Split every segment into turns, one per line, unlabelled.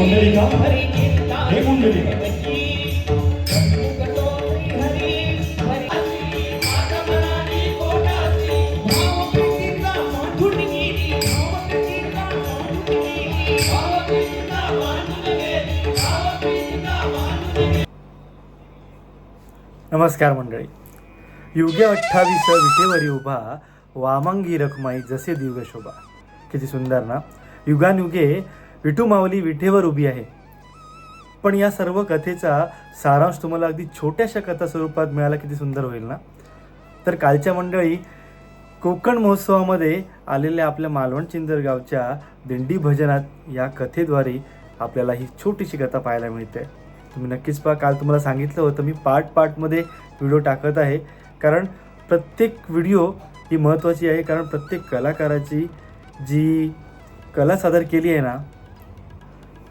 हे
नमस्कार मंडळी. युगे अठ्ठावीस विटेवरी उभा वामंगी रखमाई जसे दिव्य शोभा. किती सुंदर ना? युगानयुगे विठू माऊली विठेवर उभी आहे. पण या सर्व कथेचा सारांश तुम्हाला अगदी छोट्याशा कथा स्वरूपात मिळाला किती सुंदर होईल ना? तर कालच्या मंडळी कोकण महोत्सवामध्ये आलेल्या आपल्या मालवण चिंदरगावच्या दिंडी भजनात या कथेद्वारे आपल्याला ही छोटीशी कथा पाहायला मिळते. तुम्ही नक्कीच पहा काल तुम्हाला सांगितलं होतं मी पार्ट पार्टमध्ये व्हिडिओ टाकत आहे. कारण प्रत्येक व्हिडिओ ही महत्त्वाची आहे कारण प्रत्येक कलाकाराची जी कला सादर केली आहे ना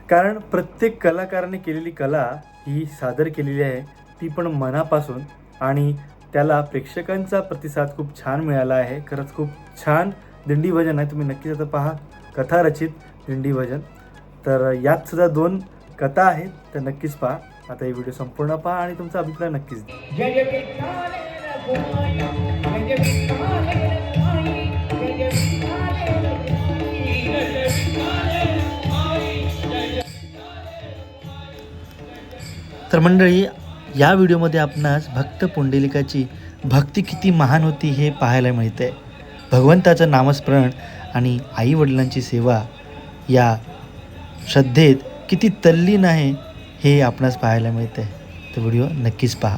कारण प्रत्येक कलाकाराने केलेली कला ही सादर केलेली आहे ती पण मनापासून. आणि त्याला प्रेक्षकांचा प्रतिसाद खूप छान मिळाला आहे. खरंच खूप छान दिंडी भजन आहे. तुम्ही नक्कीच आता पहा कथा रचित दिंडी भजन. तर यात सुद्धा दोन कथा आहेत तर नक्कीच पहा. आता हे व्हिडिओ संपूर्ण पहा आणि तुमचा अभिप्राय नक्कीच तर मंडळी या व्हिडिओमध्ये आपणास भक्त पुंडलिकाची भक्ती किती महान होती हे पाहायला मिळते भगवंताचं नामस्मरण आणि आईवडिलांची सेवा या श्रद्धेत किती तल्लीन आहे हे आपणास पाहायला मिळते तर व्हिडिओ नक्कीच पहा.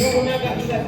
यमुनागंगा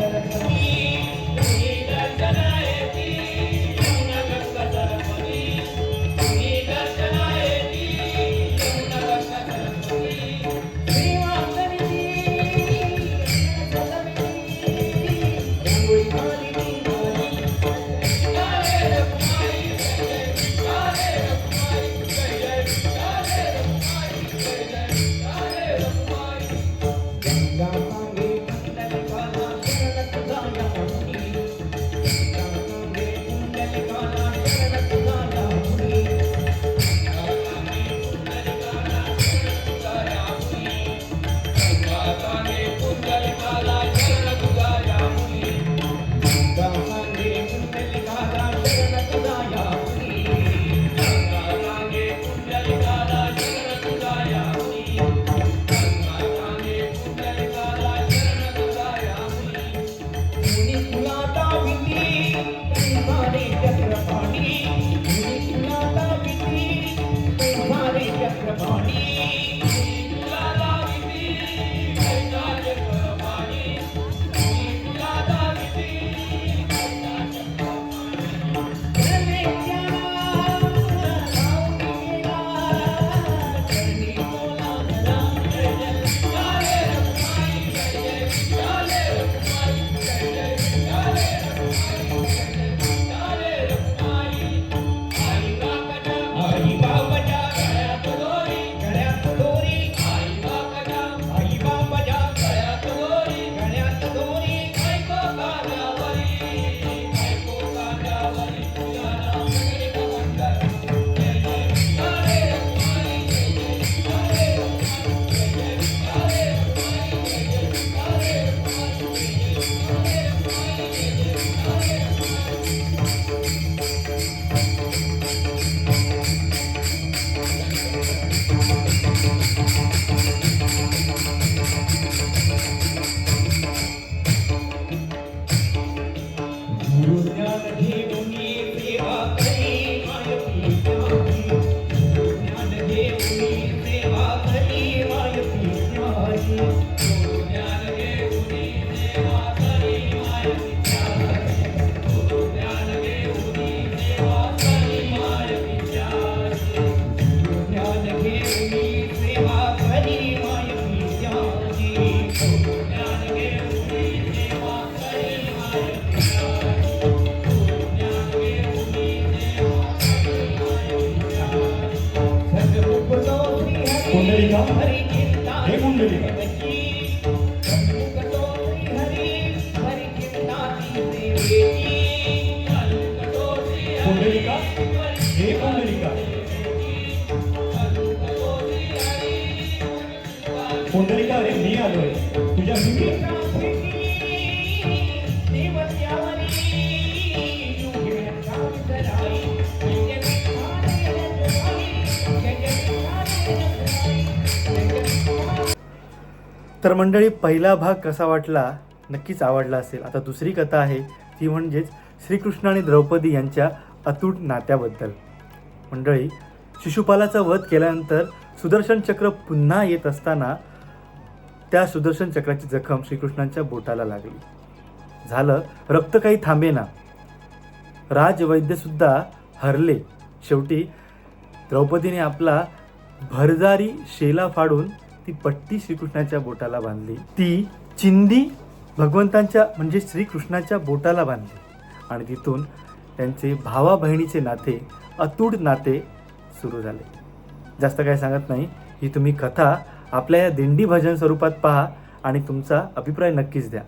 पुंडलिका हे पुंडलिका
तर मंडळी पहिला भाग कसा वाटला नक्कीच आवडला असेल. आता दुसरी कथा आहे ती म्हणजेच श्रीकृष्ण आणि द्रौपदी यांच्या अतूट नात्याबद्दल. मंडळी शिशुपालाचा वध केल्यानंतर सुदर्शन चक्र पुन्हा येत असताना त्या सुदर्शन चक्राची जखम श्रीकृष्णांच्या बोटाला लागली. झालं रक्त काही थांबेना. राजवैद्यसुद्धा हरले. शेवटी द्रौपदीने आपला भरदारी शेला फाडून ती पट्टी श्रीकृष्णाच्या बोटाला बांधली. ती चिंदी भगवंतांच्या म्हणजे श्रीकृष्णाच्या बोटाला बांधली. आणि तिथून त्यांचे भावा बहिणीचे नाते अतूट नाते सुरू झाले. जास्त काय सांगत नाही. ही तुम्ही कथा आपल्या या दिंडी भजन स्वरूपात पहा आणि तुमचा अभिप्राय नक्कीच द्या.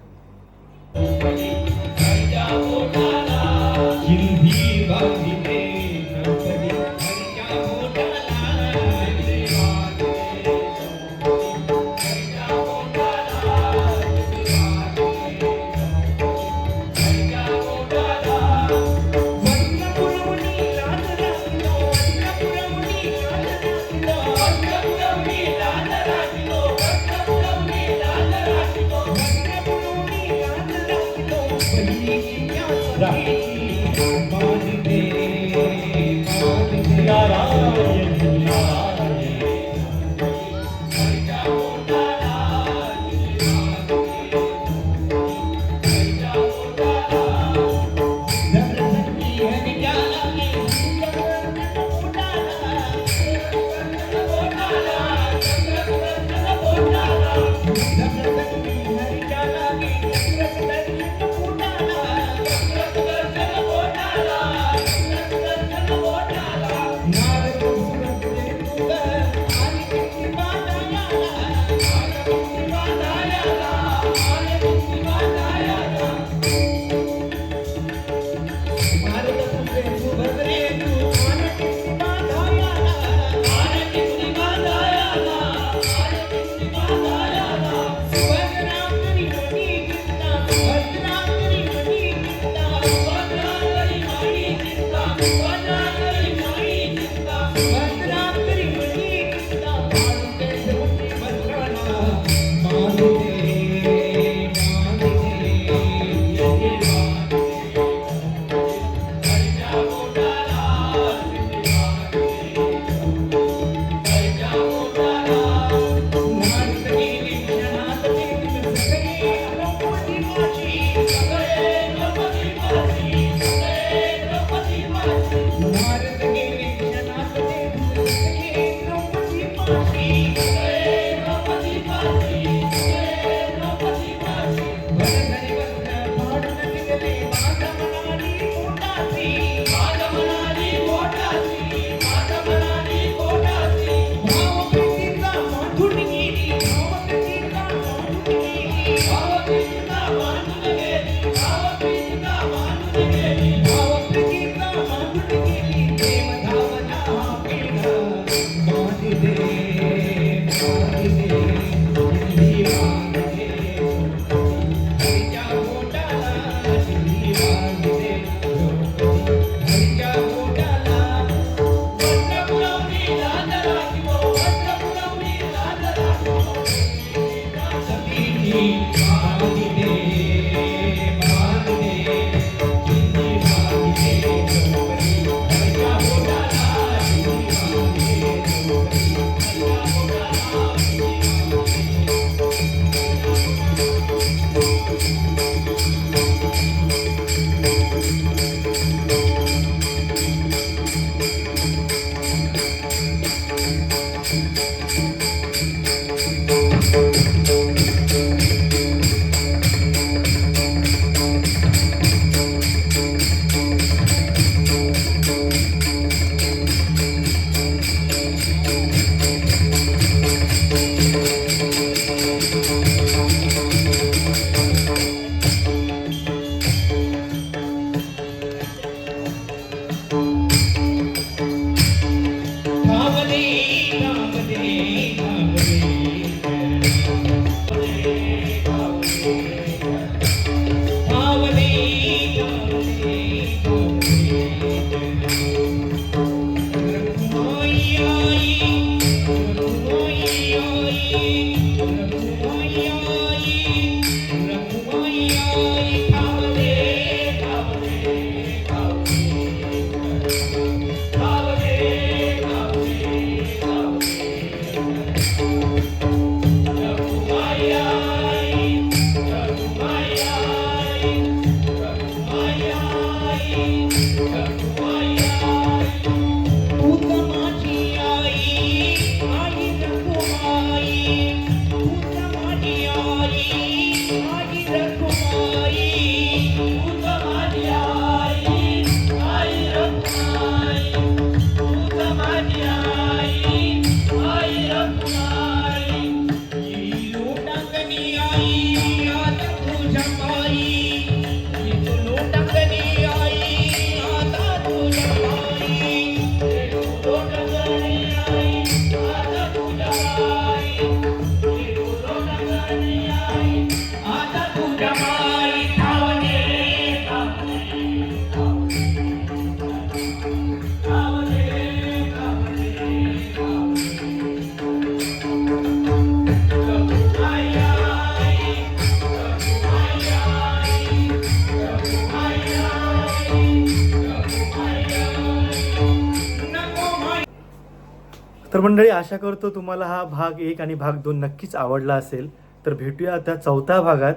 मंडळी आशा करतो तुम्हाला हा भाग एक आणि भाग दोन नक्कीच आवडला असेल. तर भेटूया आता चौथ्या भागात.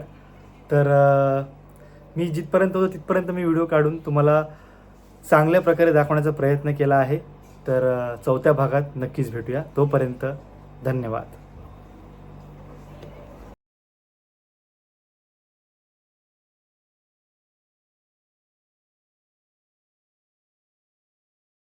तर मी जिथपर्यंत होतो तिथपर्यंत मी व्हिडिओ काढून तुम्हाला चांगल्या प्रकारे दाखवण्याचा प्रयत्न केला आहे. तर चौथ्या भागात नक्कीच भेटूया. तोपर्यंत धन्यवाद.